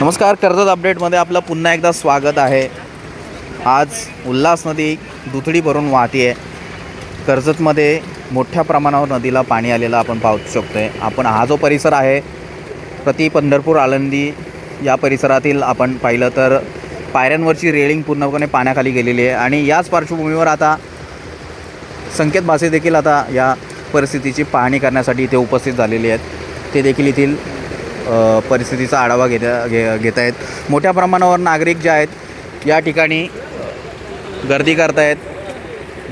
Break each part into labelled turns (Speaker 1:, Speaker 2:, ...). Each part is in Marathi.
Speaker 1: नमस्कार कर्जत अपडेटमध्ये आपलं पुन्हा एकदा स्वागत आहे. आज उल्हास नदी दुथडी भरून वाहते आहे कर्जतमध्ये मोठ्या प्रमाणावर नदीला पाणी आलेलं आपण पाहू शकतो आहे आपण हा जो परिसर आहे प्रति पंढरपूर आळंदी या परिसरातील आपण पाहिलं तर पायऱ्यांवरची रेलिंग पूर्णपणे पाण्याखाली गेलेली आहे आणि याच पार्श्वभूमीवर आता संकेत भासे देखील आता या परिस्थितीची पाहणी करण्यासाठी इथे उपस्थित झालेले आहेत. ते देखील येथील परिस्थितीचा आढावा घेत घे घेत आहेत मोठ्या प्रमाणावर नागरिक जे आहेत या ठिकाणी गर्दी करतायत.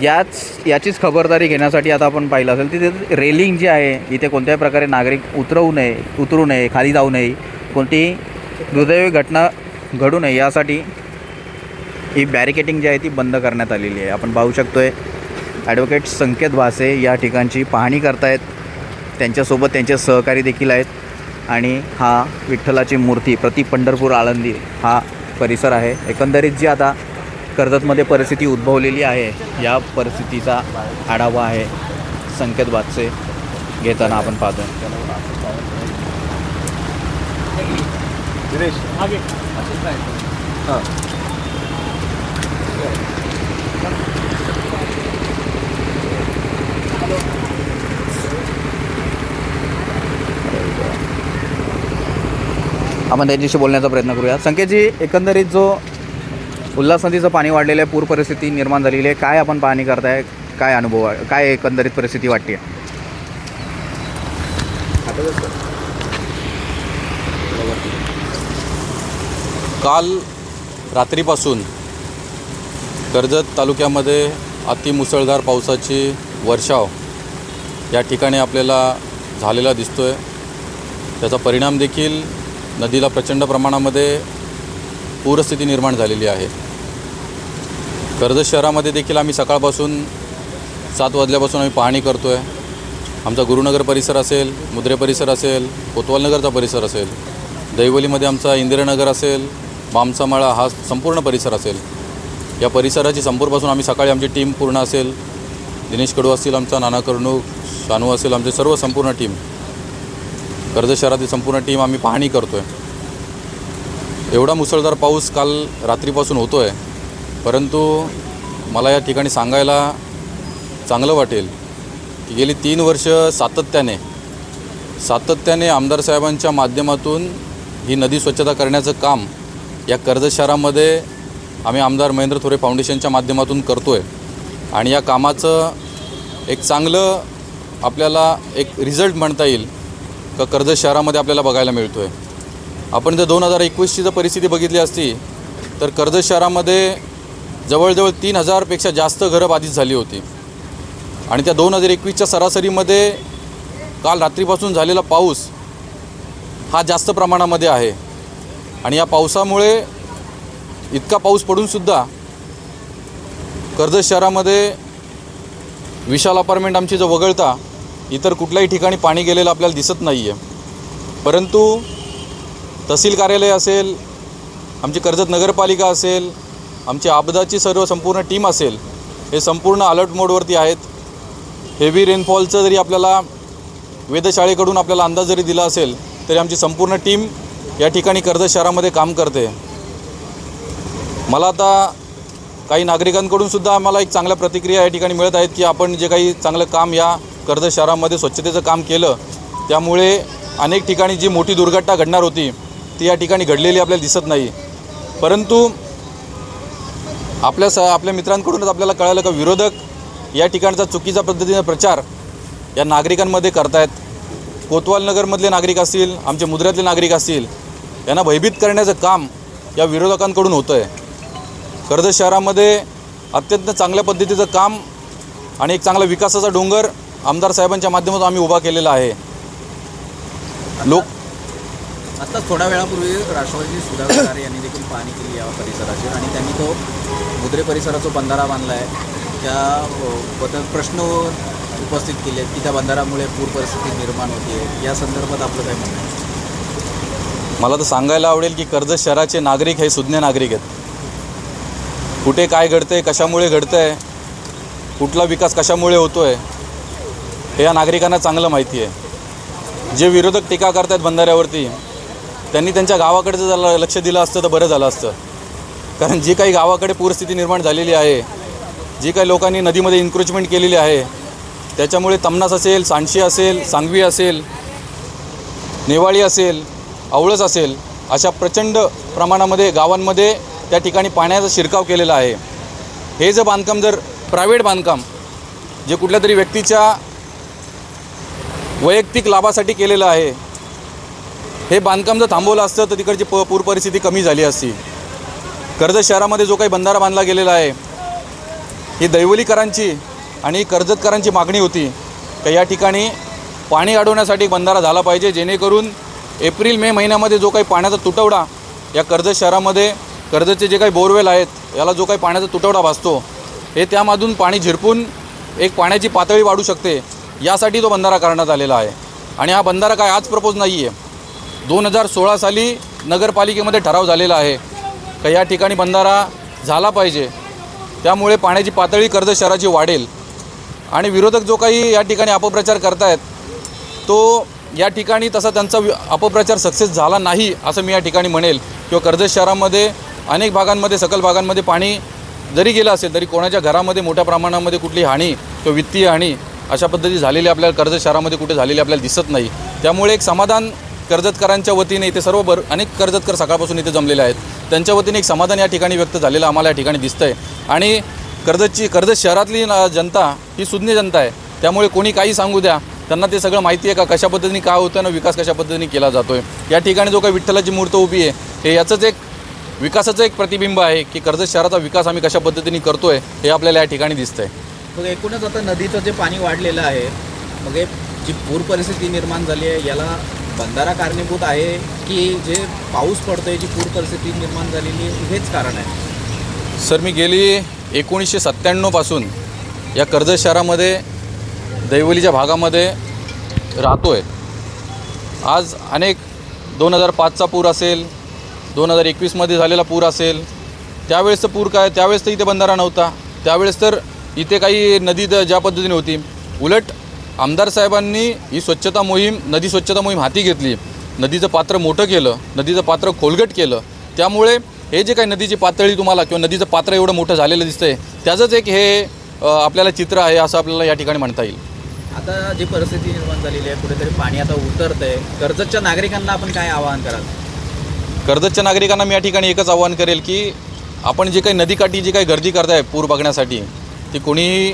Speaker 1: याच याचीच खबरदारी घेण्यासाठी आता आपण पाहिलं असेल तिथे रेलिंग जी आहे इथे कोणत्याही प्रकारे नागरिक उतरवू नये उतरू नये खाली जाऊ नये कोणतीही दुर्दैवी घटना घडू नये यासाठी ही बॅरिकेटिंग जी आहे ती बंद करण्यात आलेली आहे. आपण पाहू शकतो आहे ॲडव्होकेट संकेत भासे या ठिकाणची पाहणी करतायत. त्यांच्यासोबत त्यांचे सहकारी देखील आहेत. आणि हा विठ्ठलाची मूर्ती प्रति पंढरपूर आळंदी हा परिसर आहे. एकंदरीत जी आता कर्जतमध्ये परिस्थिती उद्भवलेली आहे या परिस्थितीचा आढावा आहे. संकेत भासे घेताना आपण पाहतो आपण त्यांच्याशी बोलण्याचा प्रयत्न करूया. संकेतजी एकंदरीत जो उल्हास नदीचं पाणी वाढलेलं आहे पूर परिस्थिती निर्माण झालेली आहे काय आपण पाहणी करताय? काय अनुभव आहे? काय एकंदरीत परिस्थिती वाटते?
Speaker 2: काल रात्रीपासून कर्जत तालुक्यामध्ये अतिमुसळधार पावसाची वर्षाव या ठिकाणी आपल्याला झालेला दिसतो आहे त्याचा परिणाम देखील नदीला प्रचंड प्रमाणामध्ये पूरस्थिती निर्माण झालेली आहे. कर्जत शहरामध्ये देखील आम्ही सकाळपासून सात वाजल्यापासून आम्ही पाहणी करतो आहे आमचा गुरुनगर परिसर असेल मुद्रे परिसर असेल कोतवालनगरचा परिसर असेल दैवलीमध्ये आमचा इंदिरानगर असेल बामचामाळा हा संपूर्ण परिसर असेल. या परिसराची संपूरपासून आम्ही सकाळी आमची टीम पूर्ण असेल. दिनेश कडू असतील आमचा नाना करणूक शानू असेल आमचे सर्व संपूर्ण टीम. कर्जत शहरातील संपूर्ण टीम आम्ही पाहणी करतो आहे एवढा मुसळधार पाऊस काल रात्रीपासून होतो आहे परंतु मला या ठिकाणी सांगायला चांगलं वाटेल की गेली तीन वर्ष सातत्याने सातत्याने आमदार साहेबांच्या माध्यमातून ही नदी स्वच्छता करण्याचं काम या कर्जत शहरामध्ये आम्ही आमदार महेंद्र थोरे फाउंडेशनच्या माध्यमातून करतो आहे आणि या कामाचं एक चांगलं आपल्याला एक रिझल्ट म्हणता येईल का कर्जत शहरामध्ये आपल्याला बघायला मिळतो आहे आपण जर दोन हजार एकवीसची जर परिस्थिती बघितली असती तर कर्जत शहरामध्ये जवळजवळ तीन हजारपेक्षा जास्त घरं बाधित झाली होती. आणि त्या दोन हजार एकवीसच्या सरासरीमध्ये काल रात्रीपासून झालेला पाऊस हा जास्त प्रमाणामध्ये आहे. आणि या पावसामुळे इतका पाऊस पडूनसुद्धा कर्जत शहरामध्ये विशाल अपार्टमेंट आमची जर वगळता इतर कुठल्याही ठिकाणी पाणी गेलेलं आपल्याला दिसत नाही आहे परंतु तहसील कार्यालय असेल आमची कर्जत नगरपालिका असेल आमची आपदाची सर्व संपूर्ण टीम असेल हे संपूर्ण अलर्ट मोडवरती आहेत. हेवी रेनफॉलचं जरी आपल्याला वेधशाळेकडून आपल्याला अंदाज जरी दिला असेल तरी आमची संपूर्ण टीम या ठिकाणी कर्जत शहरामध्ये काम करते. मला आता काही नागरिकांकडून सुद्धा आम्हाला एक चांगल्या प्रतिक्रिया या ठिकाणी मिळत आहेत की आपण जे काही चांगलं काम या कर्जत शहरामध्ये स्वच्छतेचं काम केलं त्यामुळे अनेक ठिकाणी जी मोठी दुर्घटना घडणार होती ती या ठिकाणी घडलेली आपल्याला दिसत नाही. परंतु आपल्या स आपल्या मित्रांकडूनच आपल्याला कळालं का विरोधक या ठिकाणचा चुकीच्या पद्धतीने प्रचार या नागरिकांमध्ये करतायत. कोतवालनगरमधले नागरिक असतील आमचे मुद्र्यातले नागरिक असतील यांना भयभीत करण्याचं काम या विरोधकांकडून होतं आहे कर्जत शहरामध्ये अत्यंत चांगल्या पद्धतीचं काम आणि एक चांगला विकासाचा डोंगर आमदार साहेबांच्या माध्यमातून आम्ही उभा केलेला आहे. लोक
Speaker 1: आता थोड्या वेळापूर्वी राष्ट्रवादी सुधाकर यांनी देखील पाहणी केली या परिसराची आणि त्यांनी तो मुद्रे परिसराचा बंधारा बांधला आहे त्या अ, बद्दल प्रश्न उपस्थित केले आहेत की त्या बंधारामुळे पूर परिस्थिती निर्माण होते या संदर्भात आपलं काय म्हणणं आहे?
Speaker 2: मला तर सांगायला आवडेल की कर्जत शहराचे नागरिक हे सुज्ञ नागरिक आहेत. कुठे काय घडतंय कशामुळे घडतं आहे कुठला विकास कशामुळे होतो आहे हे या नागरिकांना चांगलं माहिती आहे. जे विरोधक टीका करतायत बंधाऱ्यावरती त्यांनी त्यांच्या गावाकडे जर ल- लक्ष दिलं असतं तर बरं झालं असतं. कारण जी काही गावाकडे पूरस्थिती निर्माण झालेली आहे जी काही लोकांनी नदीमध्ये इन्क्रोचमेंट केलेली आहे त्याच्यामुळे तमनास असेल सांडशी असेल सांगवी असेल नेवाळी असेल आवळस असेल अशा प्रचंड प्रमाणामध्ये गावांमध्ये त्या ठिकाणी पाण्याचा शिरकाव केलेला आहे. हे जर बांधकाम जर प्रायव्हेट बांधकाम जे कुठल्या तरी व्यक्तीच्या वैयक्तिक लाभासाठी केलेलं आहे हे बांधकाम जर थांबवलं असतं तर तिकडची प पूर परिस्थिती कमी झाली असती. कर्जत शहरामध्ये जो काही बंधारा बांधला गेलेला आहे ही दैवलीकरांची आणि कर्जतकरांची मागणी होती तर या ठिकाणी पाणी अडवण्यासाठी एक बंधारा झाला पाहिजे जेणेकरून एप्रिल मे महिन्यामध्ये जो काही पाण्याचा तुटवडा या कर्जत शहरामध्ये कर्जतचे जे काही बोरवेल आहेत याला जो काही पाण्याचा तुटवडा भासतो हे त्यामधून पाणी झिरपून एक पाण्याची पातळी वाढू शकते यासाठी तो बंधारा करण्यात आलेला आहे. आणि हा बंधारा काय आज प्रपोज नाही आहे दोन हजार सोळा साली नगरपालिकेमध्ये ठराव झालेला आहे का या ठिकाणी बंधारा झाला पाहिजे. त्यामुळे पाण्याची पातळी कर्जत शहराची वाढेल. आणि विरोधक जो काही या ठिकाणी अपप्रचार करतायत तो या ठिकाणी तसा त्यांचा अपप्रचार सक्सेस झाला नाही असं मी या ठिकाणी म्हणेल. किंवा कर्जत शहरामध्ये अनेक भागांमध्ये सकल भागांमध्ये पाणी जरी गेलं असेल तरी कोणाच्या घरामध्ये मोठ्या प्रमाणामध्ये कुठली हानी किंवा वित्तीय हानी अशा पद्धती झालेली आपल्याला कर्जत शहरामध्ये कुठे झालेली आपल्याला दिसत नाही. त्यामुळे एक समाधान कर्जतकरांच्या वतीने इथे सर्व बर अनेक कर्जतकर सकाळपासून इथे जमलेले आहेत. त्यांच्या वतीने एक समाधान या ठिकाणी व्यक्त झालेलं आम्हाला या ठिकाणी दिसतंय. आणि कर्जतची कर्जत शहरातली जनता ही सुज्ञ जनता आहे. त्यामुळे कोणी काही सांगू द्या. त्यांना ते सगळं माहिती आहे का कशा पद्धतीने काय होतं ना विकास कशा पद्धतीने केला जातो आहे या ठिकाणी जो काही विठ्ठलाची मूर्त उभी आहे हे याचंच एक विकासाचं एक प्रतिबिंब आहे की कर्जत शहराचा विकास आम्ही कशा पद्धतीने करतो आहे हे आपल्याला या ठिकाणी दिसतंय.
Speaker 1: मग एकूणच आता नदीचं जे पाणी वाढलेलं आहे मग हे जी पूर परिस्थिती निर्माण झाली आहे याला बंधारा कारणीभूत आहे की जे पाऊस पडतोय जी पूर परिस्थिती निर्माण झालेली आहे हेच कारण आहे?
Speaker 2: सर मी गेली एकोणीसशे सत्त्याण्णवपासून या कर्जत शहरामध्ये दैवलीच्या भागामध्ये राहतो आहे आज अनेक दोन हजार पाचचा पूर असेल दोन हजार एकवीसमध्ये झालेला पूर असेल त्यावेळेसचं पूर काय त्यावेळेस तर इथे बंधारा नव्हता. त्यावेळेस तर इथे काही नदी तर ज्या पद्धतीने होती. उलट आमदार साहेबांनी ही स्वच्छता मोहीम नदी स्वच्छता मोहीम हाती घेतली. नदीचं पात्र मोठं केलं नदीचं पात्र खोलगट केलं. त्यामुळे हे जे काही नदीची पातळी तुम्हाला किंवा नदीचं पात्र एवढं मोठं झालेलं दिसतंय त्याचंच एक हे आपल्याला चित्र आहे असं आपल्याला या ठिकाणी म्हणता येईल.
Speaker 1: आता जी परिस्थिती निर्माण झालेली आहे कुठेतरी पाणी आता उतरतंय. कर्जतच्या नागरिकांना आपण काय आवाहन कराल?
Speaker 2: कर्जतच्या नागरिकांना मी या ठिकाणी एकच आवाहन करेल की आपण जे काही नदीकाठी जी काही गर्दी करताय पूर बघण्यासाठी ती कोणीही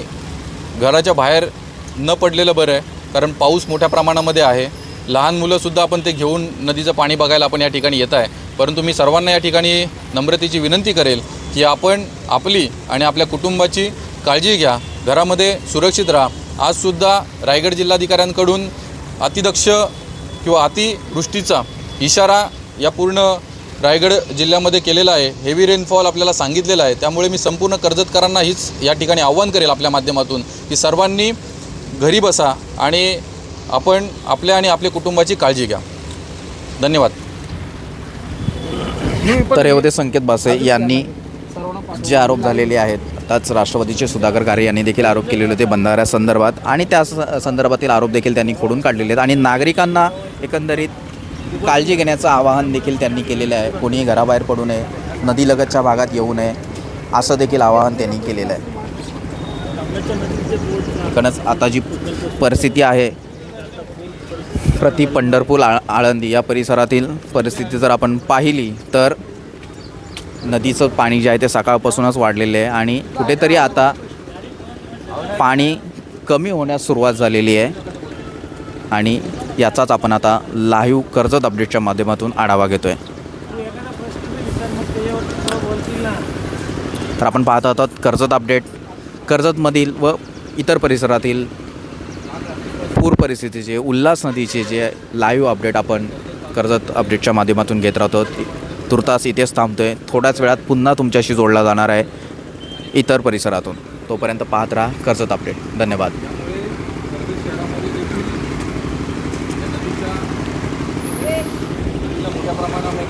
Speaker 2: घराच्या बाहेर न पडलेलं बरं आहे कारण पाऊस मोठ्या प्रमाणामध्ये आहे. लहान मुलंसुद्धा आपण ते घेऊन नदीचं पाणी बघायला आपण या ठिकाणी येत आहे. परंतु मी सर्वांना या ठिकाणी नम्रतेची विनंती करेल की आपण आपली आणि आपल्या कुटुंबाची काळजी घ्या घरामध्ये सुरक्षित राहा. आजसुद्धा रायगड जिल्हाधिकाऱ्यांकडून अतिदक्ष किंवा अतिवृष्टीचा इशारा या पूर्ण रायगड जिल्ह्यामध्ये केलेला आहे. हेवी रेनफॉल आपल्याला सांगितलेला आहे. त्यामुळे मी संपूर्ण कर्जतकरांना हीच या ठिकाणी आव्हान करेल आपल्या माध्यमातून की सर्वांनी घरी बसा आणि आपण आपल्या आणि आपल्या कुटुंबाची काळजी घ्या. धन्यवाद.
Speaker 1: तर एवढे होते संकेत बासे यांनी जे आरोप झालेले आहेत आताच राष्ट्रवादीचे सुधाकर गारे यांनी देखील आरोप केलेले होते बंधाऱ्यासंदर्भात आणि त्या स- संदर्भातील आरोप देखील त्यांनी खोडून काढलेले आहेत. आणि नागरिकांना एकंदरीत काळजी घेण्याचं आवाहन देखील त्यांनी केलेलं आहे. कोणीही घराबाहेर पडू नये नदीलगतच्या भागात येऊ नये असं देखील आवाहन त्यांनी केलेलं आहे. इकडंच आता जी परिस्थिती आहे प्रति पंढरपूर आ आळंदी या परिसरातील परिस्थिती जर आपण पाहिली तर नदीचं पाणी जे आहे ते सकाळपासूनच वाढलेलं आहे आणि कुठेतरी आता पाणी कमी होण्यास सुरुवात झालेली आहे. आणि याचाच आपण आता लाईव्ह कर्जत अपडेटच्या माध्यमातून आढावा घेतो आहे तर आपण पाहत आहोत कर्जत अपडेट कर्जतमधील व इतर परिसरातील पूर परिस्थितीचे उल्हास नदीचे जे लाईव्ह अपडेट आपण कर्जत अपडेटच्या माध्यमातून घेत राहतो तुर्तास इथेच थांबतो आहे थोड्याच वेळात पुन्हा तुमच्याशी जोडला जाणार आहे इतर परिसरातून. तोपर्यंत पाहत राहा कर्जत अपडेट धन्यवाद.